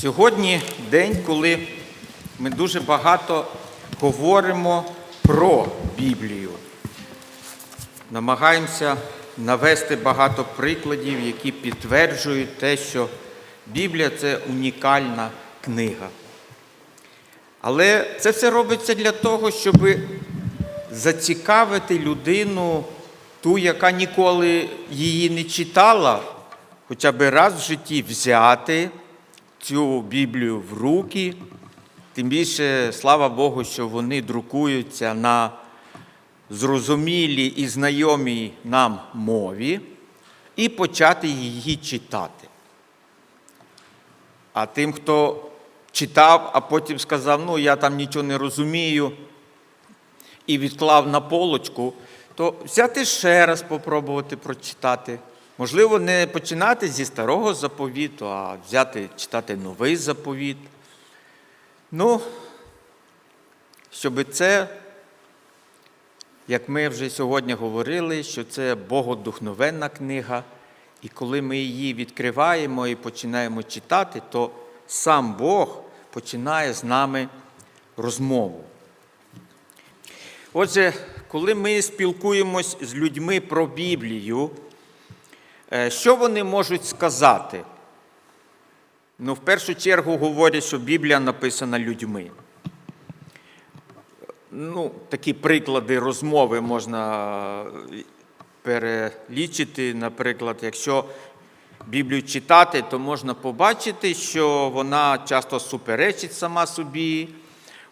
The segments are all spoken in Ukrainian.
Сьогодні день, коли ми дуже багато говоримо про Біблію. Намагаємося навести багато прикладів, які підтверджують те, що Біблія це унікальна книга. Але це все робиться для того, щоб зацікавити людину, ту, яка ніколи її не читала, хоча б раз в житті взяти цю Біблію в руки. Тим більше, слава Богу, що вони друкуються на зрозумілій і знайомій нам мові, і почати її читати. А тим, хто читав, а потім сказав, ну я там нічого не розумію, і відклав на полочку, то взяти ще раз попробувати прочитати. Можливо, не починати зі старого заповіту, а взяти читати новий заповіт. Ну, щоб це, як ми вже сьогодні говорили, що це богодухновенна книга, і коли ми її відкриваємо і починаємо читати, то сам Бог починає з нами розмову. Отже, коли ми спілкуємось з людьми про Біблію, що вони можуть сказати? Ну, в першу чергу говорять, що Біблія написана людьми. Ну, такі приклади розмови можна перелічити. Наприклад, якщо Біблію читати, то можна побачити, що вона часто суперечить сама собі.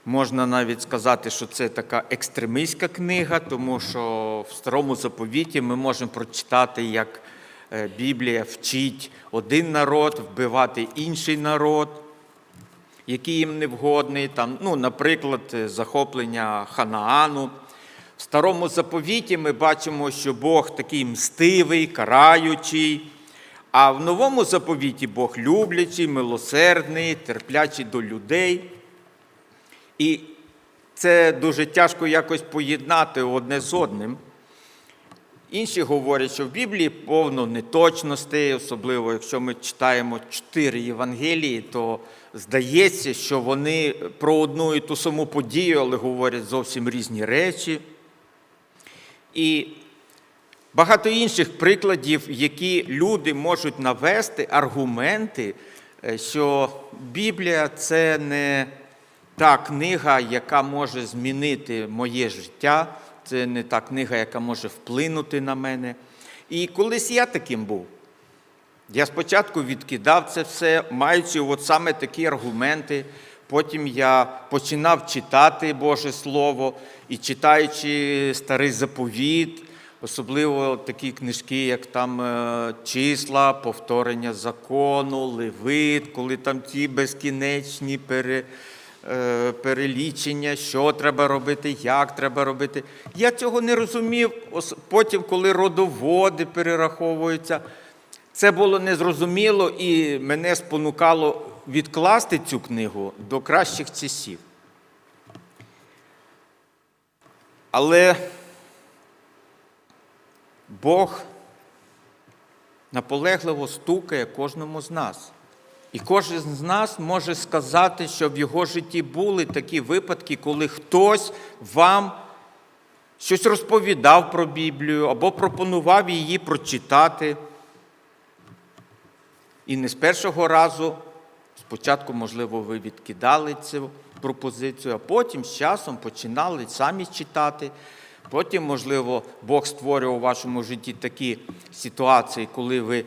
Можна навіть сказати, що це така екстремистська книга, тому що в старому заповіті ми можемо прочитати, як е, Біблія вчить один народ вбивати інший народ, який їм не вгодний. Там, ну, наприклад, е, захоплення Ханаану. В старому заповіті ми бачимо, що Бог такий мстивий, караючий. А в новому заповіті Бог люблячий, милосердний, терплячий до людей. І це дуже тяжко якось поєднати одне з одним. Інші говорять, що в Біблії повно неточностей, особливо якщо ми читаємо чотири Євангелії, то здається, що вони про одну і ту саму подію, але говорять зовсім різні речі. І багато інших прикладів, які люди можуть навести, аргументи, е, що Біблія це не та книга, яка може змінити моє життя, це не та книга, яка може вплинути на мене. І колись я таким був. Я спочатку відкидав це все, маючи от саме такі аргументи. Потім я починав читати Боже Слово і читаючи старий заповіт, особливо такі книжки, як там е, числа, повторення закону, левит, коли там ті безкінечні пере, перелічення, що треба робити, як треба робити. Я цього не розумів. Потім, коли родоводи перераховуються, це було незрозуміло і мене спонукало відкласти цю книгу до кращих часів. Але Бог наполегливо стукає кожному з нас. І кожен з нас може сказати, що в його житті були такі випадки, коли хтось вам щось розповідав про Біблію або пропонував її прочитати. І не з першого разу, спочатку, можливо, ви відкидали цю пропозицію, а потім з часом починали самі читати. Потім, можливо, Бог створював у вашому житті такі ситуації, коли ви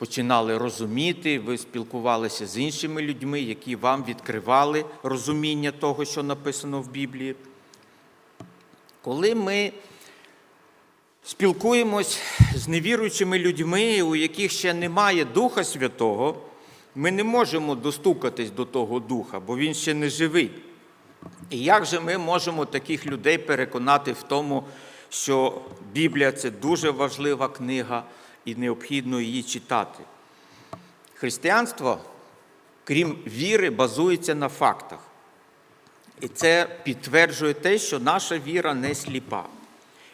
починали розуміти, ви спілкувалися з іншими людьми, які вам відкривали розуміння того, що написано в Біблії. Коли ми спілкуємось з невіруючими людьми, у яких ще немає Духа Святого, ми не можемо достукатись до того Духа, бо він ще не живий. І як же ми можемо таких людей переконати в тому, що Біблія це дуже важлива книга і необхідно її читати? Християнство, крім віри, базується на фактах. І це підтверджує те, що наша віра не сліпа.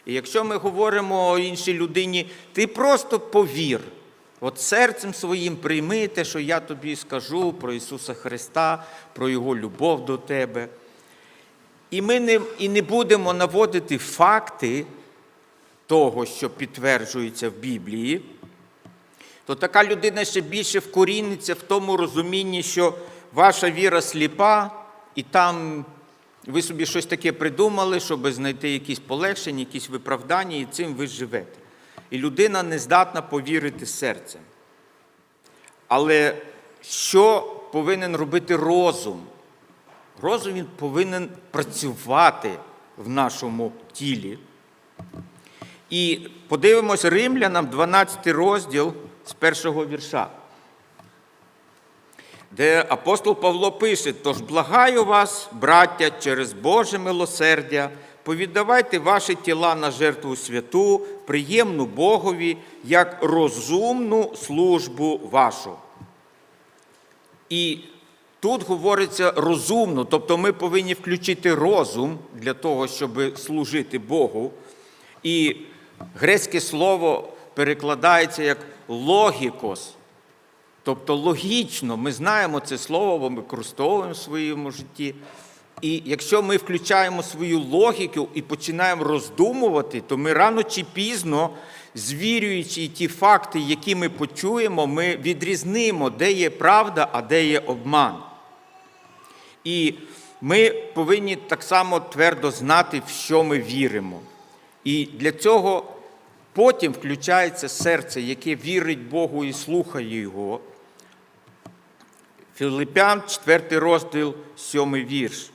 І якщо ми говоримо іншій людині, ти просто повір, От серцем своїм прийми те, що я тобі скажу про Ісуса Христа, про Його любов до тебе. І ми не, і не будемо наводити факти того, що підтверджується в Біблії, то така людина ще більше вкоріниться в тому розумінні, що ваша віра сліпа, і там ви собі щось таке придумали, щоб знайти якісь полегшення, якісь виправдання, і цим ви живете. І людина не здатна повірити серцем. Але що повинен робити розум? Розум він повинен працювати в нашому тілі. І подивимось римлянам 12 розділ з першого вірша, де апостол Павло пише: Тож благаю вас, браття, через Боже милосердя, повіддавайте ваші тіла на жертву святу, приємну Богові, як розумну службу вашу. І тут говориться розумно, тобто ми повинні включити розум для того, щоб служити Богу. І грецьке слово перекладається як логікос. Тобто логічно, ми знаємо це слово, бо ми використовуємо в своєму житті. І якщо ми включаємо свою логіку і починаємо роздумувати, то ми рано чи пізно, звірюючи ті факти, які ми почуємо, ми відрізнимо, де є правда, а де є обман. І ми повинні так само твердо знати, в що ми віримо. І для цього потім включається серце, яке вірить Богу і слухає Його. Філипян, 4 розділ, 7 вірш.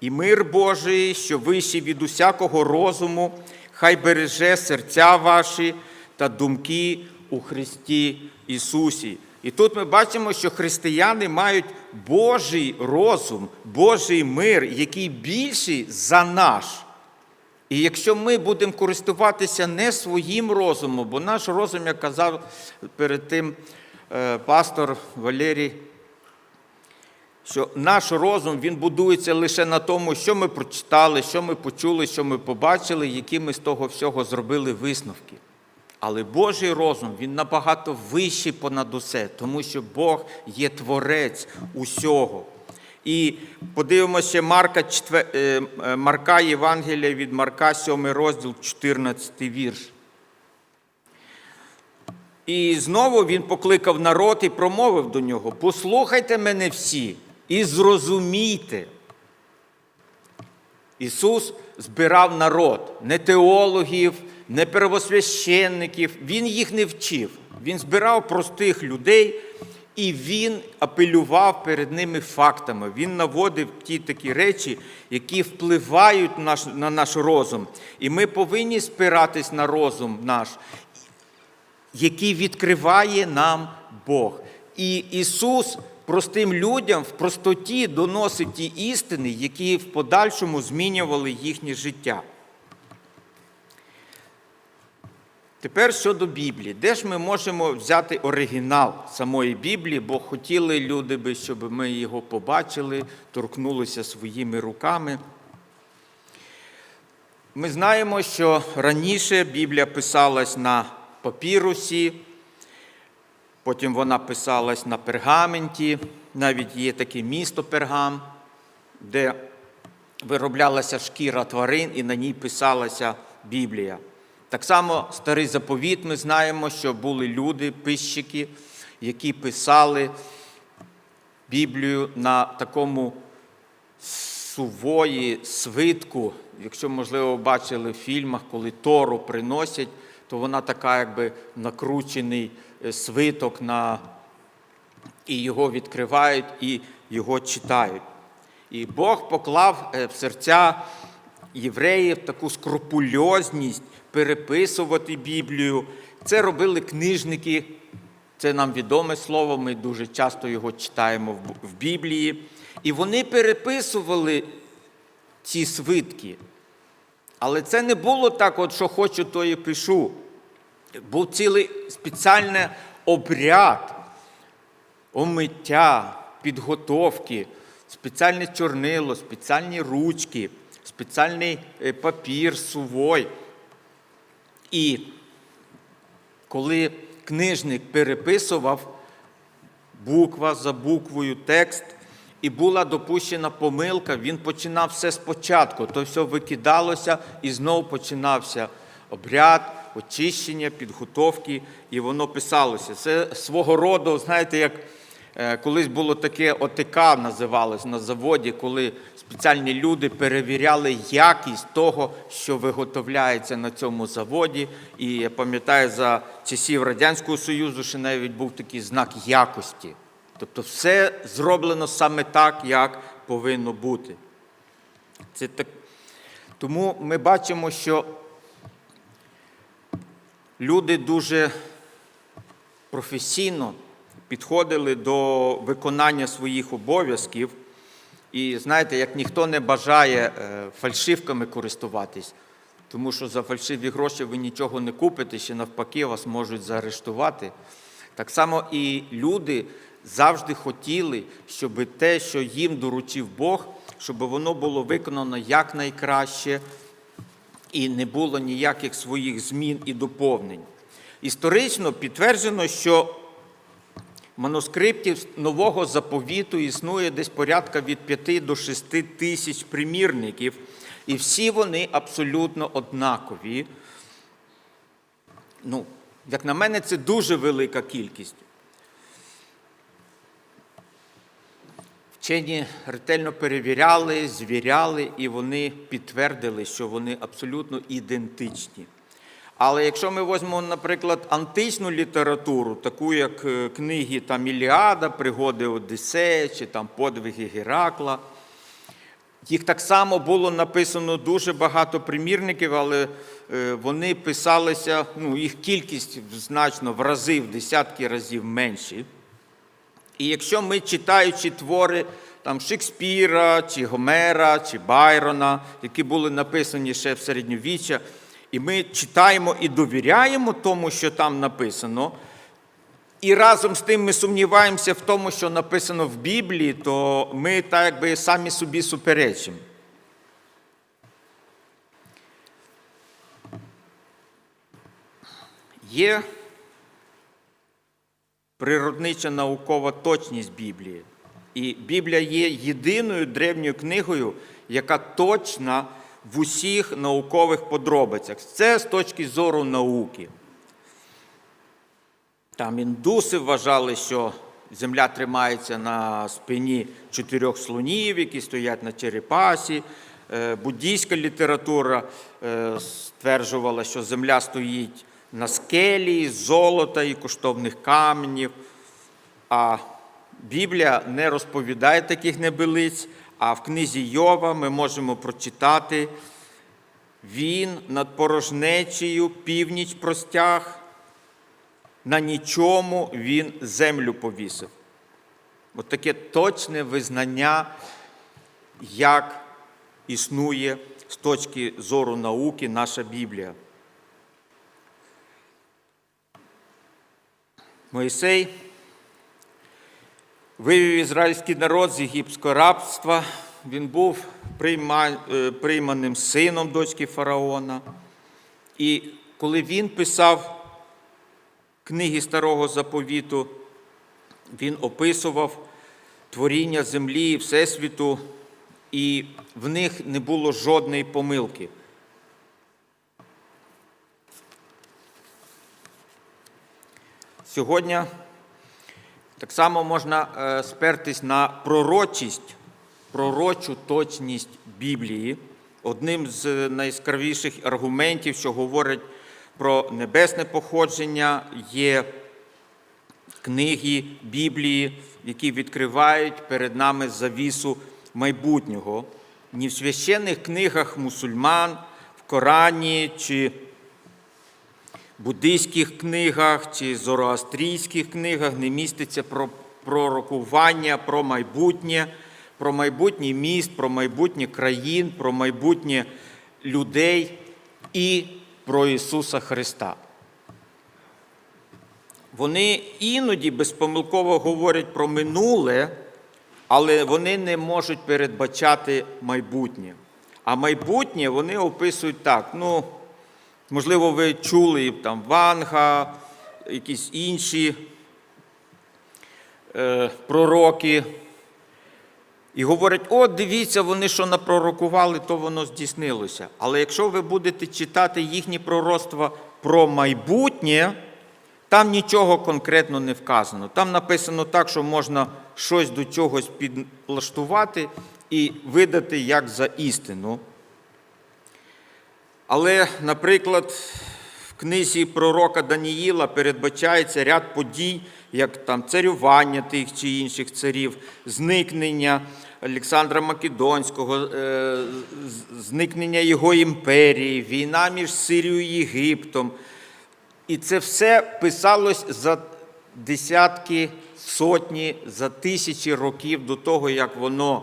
І мир Божий, що вищий від усякого розуму, хай береже серця ваші та думки у Христі Ісусі. І тут ми бачимо, що християни мають Божий розум, Божий мир, який більший за наш. І якщо ми будемо користуватися не своїм розумом, бо наш розум, як казав перед тим е, пастор Валерій, що наш розум він будується лише на тому, що ми прочитали, що ми почули, що ми побачили, які ми з того всього зробили висновки. Але Божий розум він набагато вищий понад усе, тому що Бог є творець усього. І подивимося Марка, е, е, Марка Євангелія від Марка, 7 розділ, 14 вірш. І знову він покликав народ і промовив до нього: Послухайте мене всі і зрозумійте. Ісус збирав народ, не теологів, не первосвященників. Він їх не вчив. Він збирав простих людей і він апелював перед ними фактами. Він наводив ті такі речі, які впливають на наш розум. І ми повинні спиратись на розум наш, який відкриває нам Бог. І Ісус простим людям в простоті доносить ті істини, які в подальшому змінювали їхнє життя. Тепер щодо Біблії, де ж ми можемо взяти оригінал самої Біблії, бо хотіли люди би, щоб ми його побачили, торкнулися своїми руками. Ми знаємо, що раніше Біблія писалась на папірусі, потім вона писалась на пергаменті, навіть є таке місто Пергам, де вироблялася шкіра тварин і на ній писалася Біблія. Так само старий заповіт ми знаємо, що були люди, писчики, які писали Біблію на такому сувої свитку. Якщо, можливо, бачили в фільмах, коли Тору приносять, то вона така, якби накручений е, свиток на і його відкривають, і його читають. І Бог поклав е, в серця євреїв таку скрупульозність переписувати Біблію. Це робили книжники, це нам відоме слово, ми дуже часто його читаємо в- Біблії. І вони переписували ці свитки. Але це не було так, от що хочу, то і пишу. Був цілий спеціальний обряд омиття, підготовки, спеціальне чорнило, спеціальні ручки, спеціальний е, папір, сувой. І коли книжник переписував буква за буквою текст, і була допущена помилка, він починав все спочатку, то все викидалося і знову починався обряд, очищення, підготовки, і воно писалося. Це свого роду, знаєте, як колись було таке ОТК, називалось на заводі, коли спеціальні люди перевіряли якість того, що виготовляється на цьому заводі. І я пам'ятаю, за часів Радянського Союзу ще навіть був такий знак якості. Тобто все зроблено саме так, як повинно бути. Це так... Тому ми бачимо, що люди дуже професійно підходили до виконання своїх обов'язків. І знаєте, як ніхто не бажає е, фальшивками користуватись, тому що за фальшиві гроші ви нічого не купите, ще навпаки, вас можуть заарештувати. Так само і люди завжди хотіли, щоб те, що їм доручив Бог, щоб воно було виконано якнайкраще і не було ніяких своїх змін і доповнень. Історично підтверджено, що манускриптів нового заповіту існує десь порядка від 5 до 6 тисяч примірників, і всі вони абсолютно однакові. Ну, як на мене, це дуже велика кількість. Вчені ретельно перевіряли, звіряли, і вони підтвердили, що вони абсолютно ідентичні. Але якщо ми візьмемо, наприклад, античну літературу, таку як е, книги там Іліада, Пригоди Одіссея чи там Подвиги Геракла, їх так само було написано дуже багато примірників, але е, вони писалися, ну, їх кількість значно в рази, в десятки разів менші. І якщо ми читаючи твори там, Шекспіра, чи Гомера, чи Байрона, які були написані ще в середньовіччя, і ми читаємо і довіряємо тому, що там написано, і разом з тим ми сумніваємося в тому, що написано в Біблії, то ми так якби самі собі суперечимо. Є природнича наукова точність Біблії. І Біблія є єдиною древньою книгою, яка точна в усіх наукових подробицях. Це з точки зору науки. Там індуси вважали, що земля тримається на спині чотирьох слонів, які стоять на черепасі. Е, Буддійська література е, стверджувала, що земля стоїть на скелі, золота і коштовних каменів. А Біблія не розповідає таких небилиць, а в книзі Йова ми можемо прочитати. Він над порожнечею північ простяг, на нічому він землю повісив. От таке точне визнання, як існує з точки зору науки наша Біблія. Моїсей вивів ізраїльський народ з єгипетського рабства. Він був е, прийманим сином дочки фараона. І коли він писав книги Старого Заповіту, він описував творіння землі і Всесвіту, і в них не було жодної помилки. Сьогодні так само можна е, спертись на пророчість, пророчу точність Біблії. Одним з найяскравіших аргументів, що говорить про небесне походження, є книги Біблії, які відкривають перед нами завісу майбутнього. Ні в священних книгах мусульман, в Корані чи буддийських книгах чи зороастрійських книгах не міститься про пророкування про майбутнє, про майбутній міст, про майбутнє країн, про майбутнє людей і про Ісуса Христа. Вони іноді безпомилково говорять про минуле, але вони не можуть передбачати майбутнє. А майбутнє вони описують так. ну, Можливо, ви чули там Ванга, якісь інші е, пророки. І говорять, о, дивіться, вони що напророкували, то воно здійснилося. Але якщо ви будете читати їхні пророцтва про майбутнє, там нічого конкретно не вказано. Там написано так, що можна щось до чогось підлаштувати і видати як за істину. Але, наприклад, в книзі пророка Даніїла передбачається ряд подій, як там царювання тих чи інших царів, зникнення Олександра Македонського, е, зникнення його імперії, війна між Сирією і Єгиптом. І це все писалось за десятки, сотні, за тисячі років до того, як воно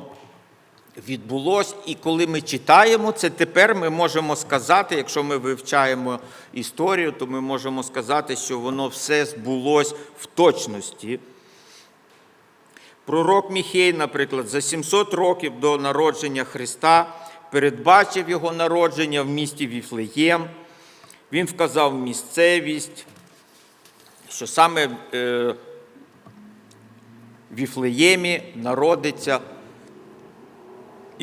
відбулось. І коли ми читаємо це, тепер ми можемо сказати, якщо ми вивчаємо історію, то ми можемо сказати, що воно все збулось в точності. Пророк Міхей, наприклад, за 700 років до народження Христа передбачив його народження в місті Віфлеєм. Він вказав місцевість, що саме е, в Віфлеємі народиться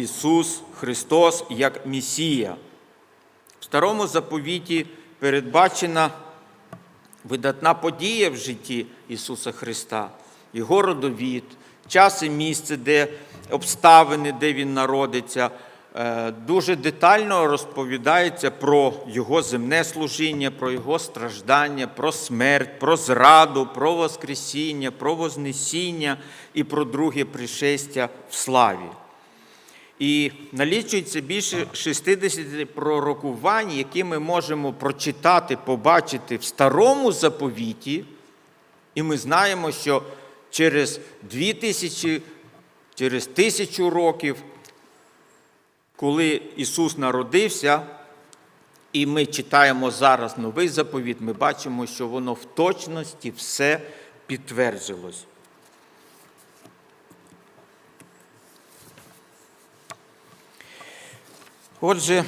Ісус Христос як Месія. В старому заповіті передбачена видатна подія в житті Ісуса Христа, Його родовід, час і місце, де обставини, де Він народиться. Е, Дуже детально розповідається про Його земне служіння, про Його страждання, про смерть, про зраду, про Воскресіння, про Вознесіння і про друге пришестя в славі. І налічується більше 60 пророкувань, які ми можемо прочитати, побачити в старому заповіті. І ми знаємо, що через дві тисячі, через тисячу років, коли Ісус народився, і ми читаємо зараз новий заповіт, ми бачимо, що воно в точності все підтвердилось. Отже,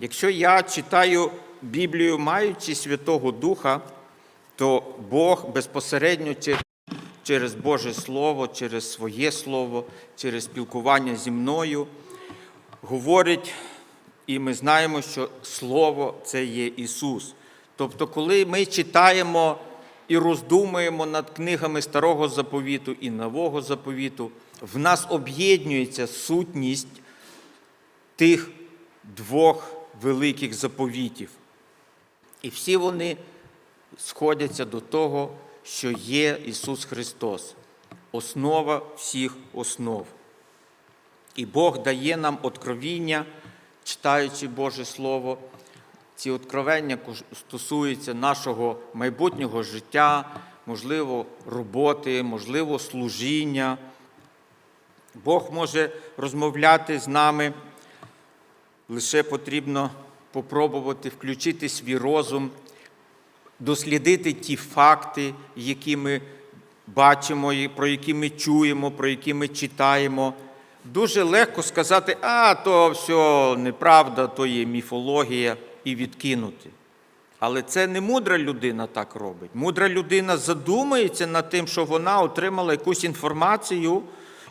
якщо я читаю Біблію, маючи Святого Духа, то Бог безпосередньо через Боже Слово, через своє Слово, через спілкування зі мною говорить, і ми знаємо, що Слово це є Ісус. Тобто, коли ми читаємо і роздумуємо над книгами Старого заповіту і Нового заповіту, в нас об'єднується сутність тих двох великих заповітів. І всі вони сходяться до того, що є Ісус Христос, основа всіх основ. І Бог дає нам откровіння, читаючи Боже Слово. Ці откровення стосуються нашого майбутнього життя, можливо, роботи, можливо, служіння. Бог може розмовляти з нами, лише потрібно попробувати включити свій розум, дослідити ті факти, які ми бачимо, про які ми чуємо, про які ми читаємо. Дуже легко сказати, а то все неправда, то є міфологія, і відкинути. Але це не мудра людина так робить. Мудра людина задумається над тим, що вона отримала якусь інформацію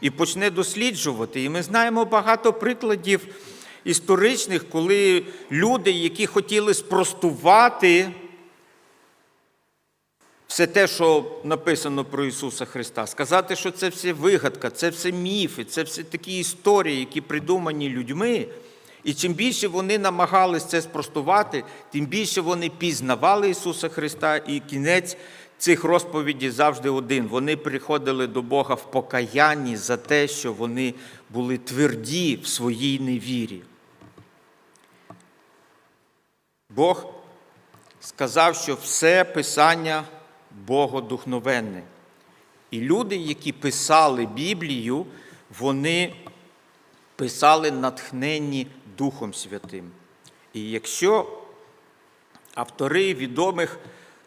і почне досліджувати. І ми знаємо багато прикладів історичних, коли люди, які хотіли спростувати все те, що написано про Ісуса Христа, сказати, що це все вигадка, це все міфи, це все такі історії, які придумані людьми. І чим більше вони намагались це спростувати, тим більше вони пізнавали Ісуса Христа, і кінець цих розповідей завжди один. Вони приходили до Бога в покаянні за те, що вони були тверді в своїй невірі. Бог сказав, що все Писання Богодухновенне. І люди, які писали Біблію, вони писали натхненні Духом Святим. І якщо автори відомих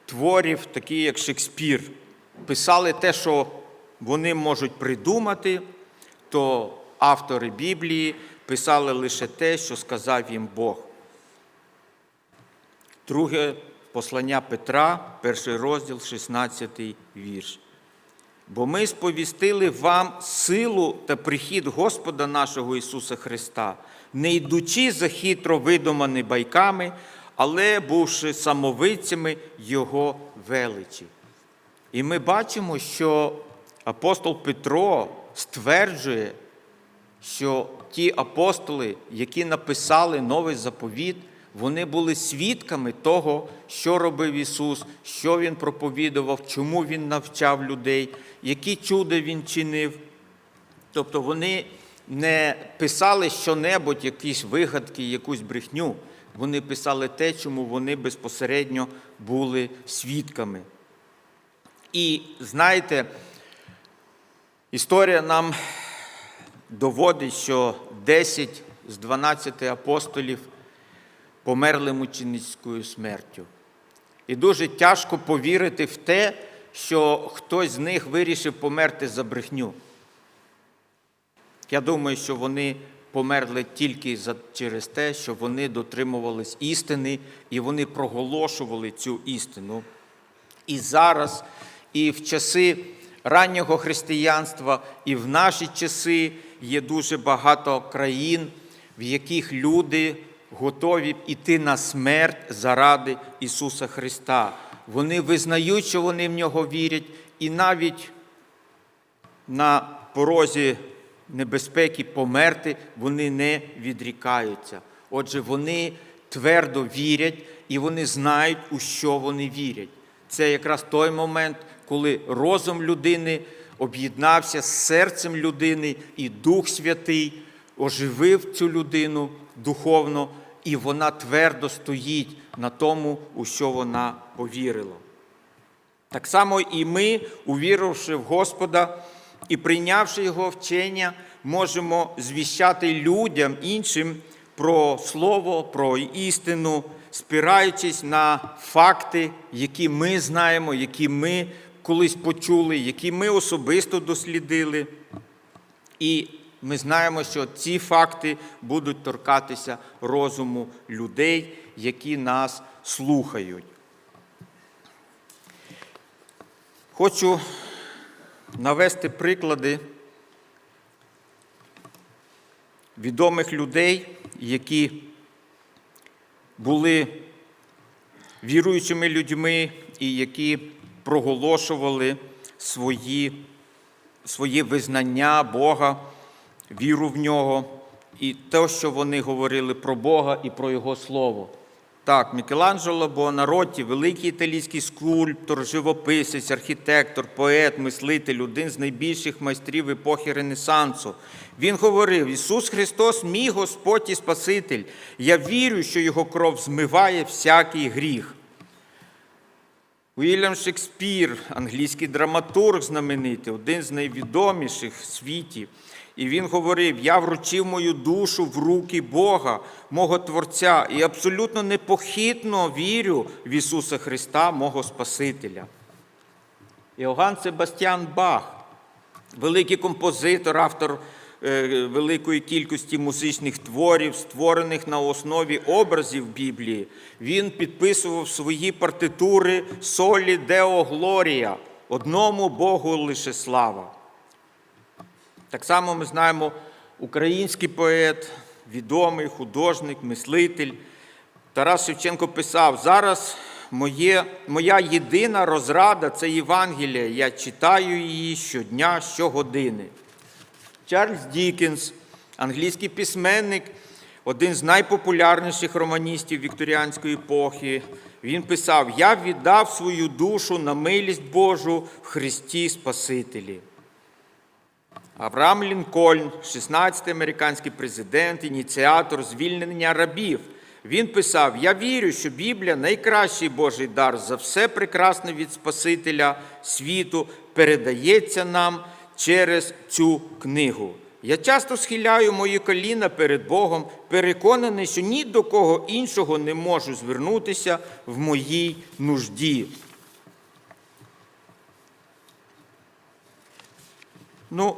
творів, такі як Шекспір, писали те, що вони можуть придумати, то автори Біблії писали лише те, що сказав їм Бог. друге послання Петра, перший розділ, 16 вірш. Бо ми сповістили вам силу та прихід Господа нашого Ісуса Христа, не йдучи за хитро видумані байками, але бувши самовицями Його величі. І ми бачимо, що апостол Петро стверджує, що ті апостоли, які написали новий заповіт, вони були свідками того, що робив Ісус, що Він проповідував, чому Він навчав людей, які чуда Він чинив. Тобто вони не писали щонебудь, якісь вигадки, якусь брехню. Вони писали те, чому вони безпосередньо були свідками. І знаєте, історія нам доводить, що 10 з 12 апостолів померли мученицькою смертю. І дуже тяжко повірити в те, що хтось з них вирішив померти за брехню. Я думаю, що вони померли тільки через те, що вони дотримувались істини і вони проголошували цю істину. І зараз, і в часи раннього християнства, і в наші часи є дуже багато країн, в яких люди готові йти на смерть заради Ісуса Христа. Вони визнають, що вони в нього вірять, і навіть на порозі небезпеки померти вони не відрікаються. Отже, вони твердо вірять і вони знають, у що вони вірять. Це якраз той момент, коли розум людини об'єднався з серцем людини, і Дух Святий оживив цю людину духовно, і вона твердо стоїть на тому, у що вона повірила. Так само і ми, увіривши в Господа і прийнявши Його вчення, можемо звіщати людям іншим про Слово, про істину, спираючись на факти, які ми знаємо, які ми колись почули, які ми особисто дослідили. І ми знаємо, що ці факти будуть торкатися розуму людей, які нас слухають. Хочу навести приклади відомих людей, які були віруючими людьми і які проголошували свої, своє визнання Бога, віру в нього і те, що вони говорили про Бога і про Його Слово. Так, Мікеланджело Буонаротті, великий італійський скульптор, живописець, архітектор, поет, мислитель, один з найбільших майстрів епохи Ренесансу. Він говорив: Ісус Христос, мій Господь і Спаситель. Я вірю, що Його кров змиває всякий гріх. Уільям Шекспір, англійський драматург знаменитий, один з найвідоміших в світі. І він говорив: Я вручив мою душу в руки Бога, мого Творця, і абсолютно непохитно вірю в Ісуса Христа, мого Спасителя. Іоганн Себастьян Бах, великий композитор, автор е, великої кількості музичних творів, створених на основі образів Біблії, він підписував свої партитури солі Део Глорія, одному Богу лише слава. Так само ми знаємо український поет, відомий художник, мислитель. Тарас Шевченко писав: зараз моє, моя єдина розрада це Євангелія. Я читаю її щодня, щогодини. Чарльз Дікенс, англійський письменник, один з найпопулярніших романістів вікторіанської епохи. Він писав: Я віддав свою душу на милість Божу в Христі Спасителі. Авраам Лінкольн, 16-й американський президент, ініціатор звільнення рабів. Він писав: Я вірю, що Біблія найкращий Божий дар за все прекрасне від Спасителя світу передається нам через цю книгу. Я часто схиляю мої коліна перед Богом, переконаний, що ні до кого іншого не можу звернутися в моїй нужді. Ну,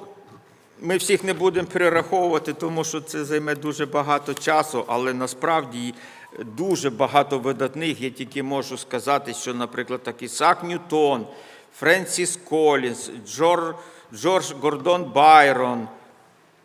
ми всіх не будемо перераховувати, тому що це займе дуже багато часу, але насправді дуже багато видатних. Я тільки можу сказати, що, наприклад, так Ісак Ньютон, Френсіс Колінс, Джор, Джордж Гордон Байрон,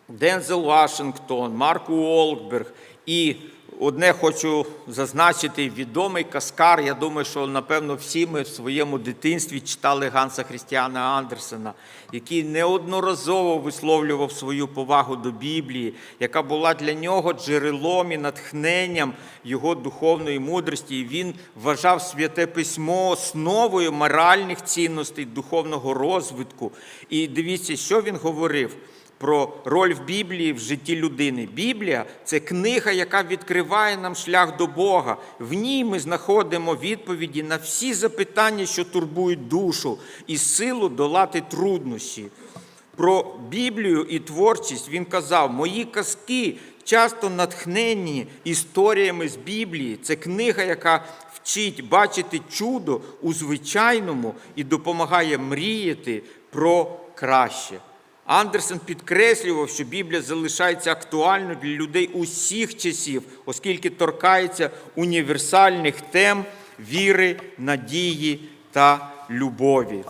Дензел Вашингтон, Марк Уолкберг. І одне хочу зазначити, відомий каскар. Я думаю, що напевно всі ми в своєму дитинстві читали Ганса Хрістіана Андерсена, який неодноразово висловлював свою повагу до Біблії, яка була для нього джерелом і натхненням його духовної мудрості. І він вважав святе письмо основою моральних цінностей, духовного розвитку. І дивіться, що він говорив про роль в Біблії в житті людини. Біблія це книга, яка відкриває нам шлях до Бога. В ній ми знаходимо відповіді на всі запитання, що турбують душу, і силу долати труднощі. Про Біблію і творчість він казав: мої казки часто натхнені історіями з Біблії. Це книга, яка вчить бачити чудо у звичайному і допомагає мріяти про краще. Андерсен підкреслював, що Біблія залишається актуальною для людей усіх часів, оскільки торкається універсальних тем віри, надії та любові.